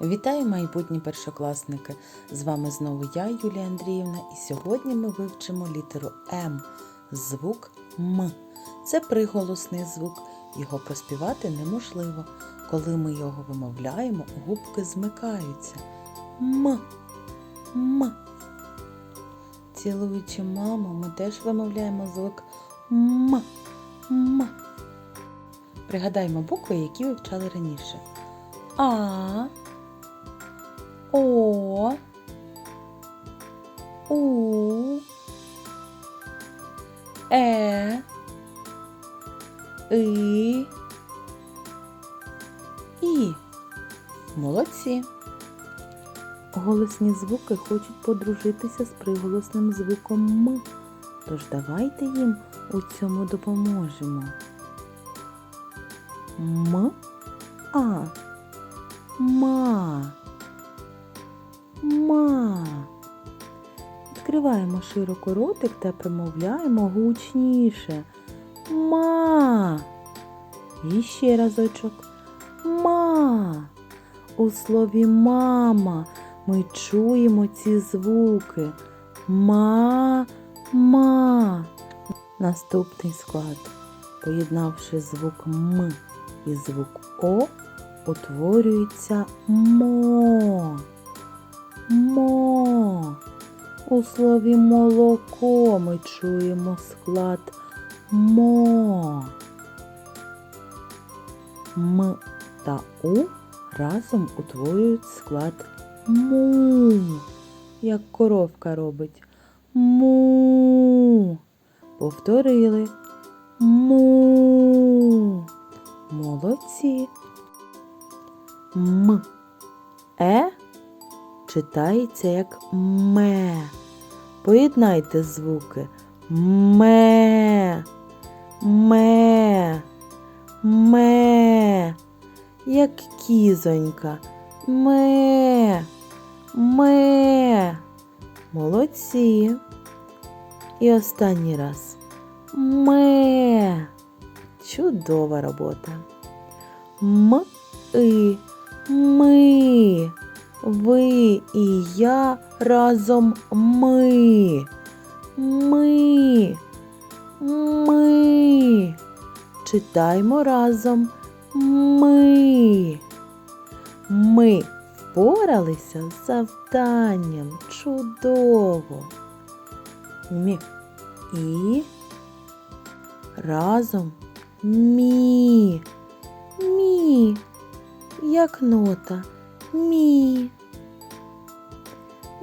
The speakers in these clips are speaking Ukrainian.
Вітаю, майбутні першокласники! З вами знову я, Юлія Андріївна, і сьогодні ми вивчимо літеру М. Звук М. Це приголосний звук. Його проспівати неможливо. Коли ми його вимовляємо, губки змикаються. М. М. Цілуючи маму, ми теж вимовляємо звук М. М. Пригадаймо букви, які вивчали раніше. А, О, У, Е, И, І. Молодці. Голосні звуки хочуть подружитися з приголосним звуком М. Тож давайте їм у цьому допоможемо. М, А, Ма. Відкриваємо широко ротик та промовляємо гучніше. Ма. І ще разочок. Ма. У слові мама ми чуємо ці звуки. Ма. Ма. Наступний склад. Поєднавши звук М і звук О, утворюється мо. Мо. У слові молоко ми чуємо склад мо. М та У разом утворюють склад му. Як коровка робить. Му. Повторили. Му. Молодці. М. Е читається як ме. Поєднайте звуки. Ме. Ме. Ме. Як кізонька. Ме. Ме. Молодці. І останній раз. Ме. Чудова робота. М і ми. Ви і я разом ми. Ми. Ми. Читаймо разом ми. Ми впоралися з завданням. Чудово. Мі. І разом мі. Мі. Як нота. Мі.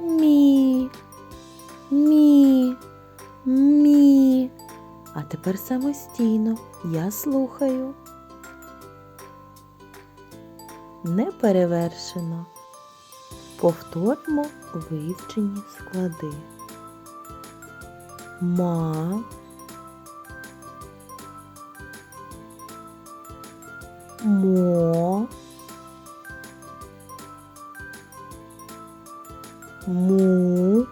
Мі. Мі. Мі. А тепер самостійно. Я слухаю. Неперевершено. Повторимо вивчені склади. Ма. Мо. Му.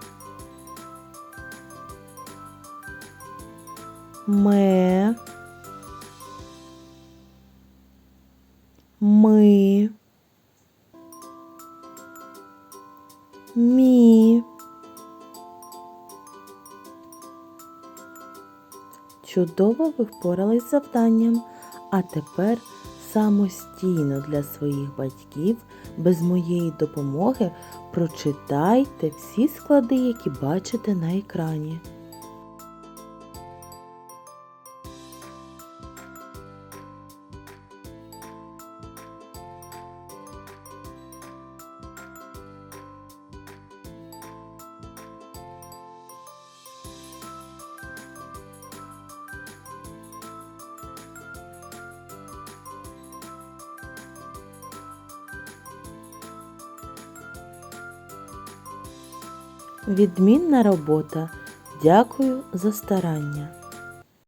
Чудово ви впорались з завданням, а тепер самостійно для своїх батьків без моєї допомоги прочитайте всі склади, які бачите на екрані. Відмінна робота. Дякую за старання.